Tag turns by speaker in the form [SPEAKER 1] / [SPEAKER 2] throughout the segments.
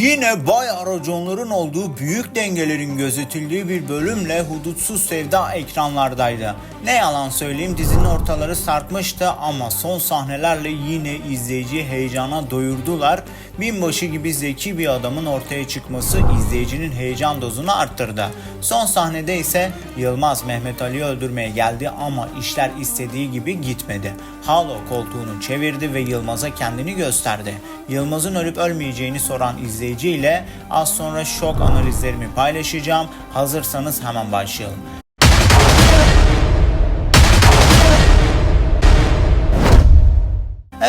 [SPEAKER 1] Yine bayağı raconların olduğu büyük dengelerin gözetildiği bir bölümle hudutsuz sevda ekranlardaydı. Ne yalan söyleyeyim dizinin ortaları sarkmıştı ama son sahnelerle yine izleyiciyi heyecana doyurdular. Binbaşı gibi zeki bir adamın ortaya çıkması izleyicinin heyecan dozunu arttırdı. Son sahnede ise Yılmaz Mehmet Ali'yi öldürmeye geldi ama işler istediği gibi gitmedi. Halo koltuğunu çevirdi ve Yılmaz'a kendini gösterdi. Yılmaz'ın ölüp ölmeyeceğini soran izleyici ile az sonra şok analizlerimi paylaşacağım. Hazırsanız hemen başlayalım.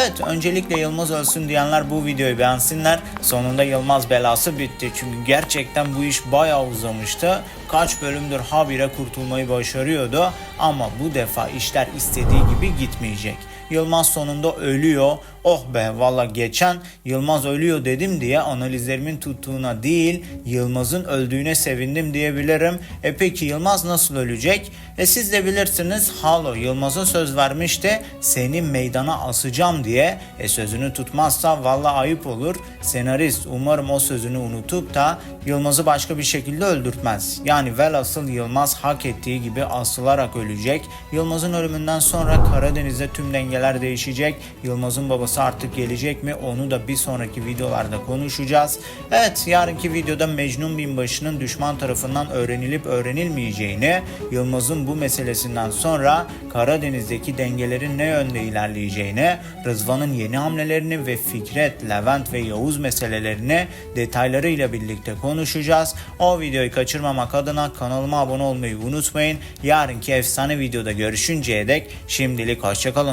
[SPEAKER 1] Evet öncelikle Yılmaz ölsün diyenler bu videoyu beğensinler. Sonunda Yılmaz belası bitti. Çünkü gerçekten bu iş bayağı uzamıştı. Kaç bölümdür habire kurtulmayı başarıyordu. Ama bu defa işler istediği gibi gitmeyecek. Yılmaz sonunda ölüyor. Oh be valla geçen Yılmaz ölüyor dedim diye analizlerimin tuttuğuna değil Yılmaz'ın öldüğüne sevindim diyebilirim. E peki Yılmaz nasıl ölecek? E siz de bilirsiniz Halo Yılmaz'a söz vermişti seni meydana asacağım diye. E sözünü tutmazsa valla ayıp olur. Senarist umarım o sözünü unutup da Yılmaz'ı başka bir şekilde öldürtmez. Yani velhasıl Yılmaz hak ettiği gibi asılarak ölecek. Yılmaz'ın ölümünden sonra Karadeniz'de tüm dengeler değişecek. Yılmaz'ın babası artık gelecek mi onu da bir sonraki videolarda konuşacağız. Evet yarınki videoda Mecnun Binbaşı'nın düşman tarafından öğrenilip öğrenilmeyeceğini, Yılmaz'ın bu meselesinden sonra Karadeniz'deki dengelerin ne yönde ilerleyeceğini, Rızvan'ın yeni hamlelerini ve Fikret, Levent ve Yavuz meselelerini detaylarıyla birlikte konuşacağız. O videoyu kaçırmamak adına kanalıma abone olmayı unutmayın. Yarınki efsane videoda görüşünceye dek şimdilik hoşçakalın.